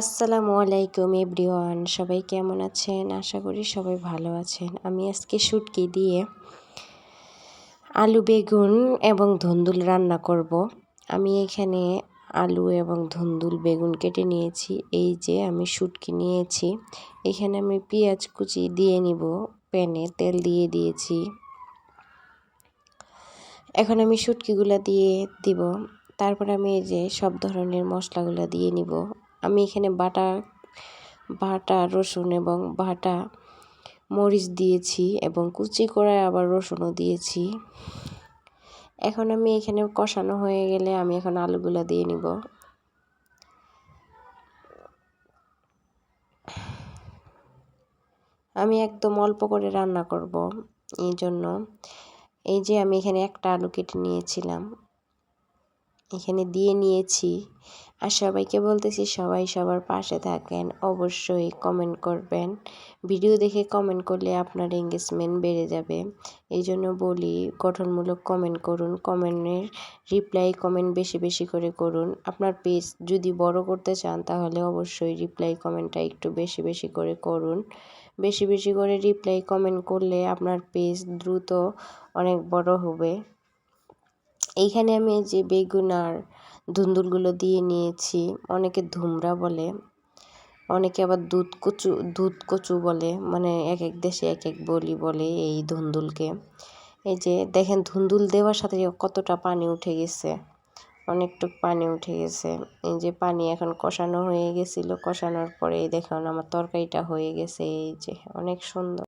আসসালামু আলাইকুম এভরিওয়ান, সবাই কেমন আছেন? আশা করি সবাই ভালো আছেন। আমি আজকে শুটকি দিয়ে আলু, বেগুন এবং ধুন্দুল রান্না করব। আমি এখানে আলু এবং ধুন্দুল, বেগুন কেটে নিয়েছি। এই যে আমি শুটকি নিয়েছি। এখানে আমি পেঁয়াজ কুচি দিয়ে নিব। প্যানে তেল দিয়ে দিয়েছি। এখন আমি শুটকিগুলো দিয়ে দিব। তারপর আমি এই যে সব ধরনের মশলাগুলো দিয়ে নিব। আমি এখানে বাটা বাটা, রসুন এবং বাটা মরিচ দিয়েছি এবং কুচি করে আবার রসুনও দিয়েছি। এখন আমি এখানে কষানো হয়ে গেলে আমি এখন আলুগুলো দিয়ে নিব। আমি একদম অল্প করে রান্না করব এই জন্য। এই যে আমি এখানে একটা আলু কেটে নিয়েছিলাম। এখানে দিয়ে নিয়েছি আর সবাইকে বলতেছি সবাই সবার পাশে থাকেন, অবশ্যই কমেন্ট করবেন। ভিডিও দেখে কমেন্ট করলে আপনার এঙ্গেজমেন্ট বেড়ে যাবে। এই জন্য বলি, গঠনমূলক কমেন্ট করুন কমেন্টের রিপ্লাই কমেন্ট বেশি বেশি করে করুন। আপনার পেজ যদি বড় করতে চান, তাহলে অবশ্যই রিপ্লাই কমেন্টটা একটু বেশি বেশি করে করুন। বেশি বেশি করে রিপ্লাই কমেন্ট করলে আপনার পেজ দ্রুত অনেক বড় হবে। এইখানে আমি যে বেগুন আর ধুন্দুলগুলো দিয়ে নিয়েছি। অনেকে ধুমরা বলে, অনেকে আবার দুধ কচু দুধ কচু বলে মানে এক এক দেশে এক এক বলি বলে এই ধুন্দুলকে। এই যে দেখেন ধুন্দুল দেওয়ার সাথে কতটা পানি উঠে গেছে, অনেকটুক পানি উঠে গেছে। এই যে পানি এখন কষানো হয়ে গেছিল, কষানোর পরে দেখুন আমার তরকারিটা হয়ে গেছে, এই যে অনেক সুন্দর।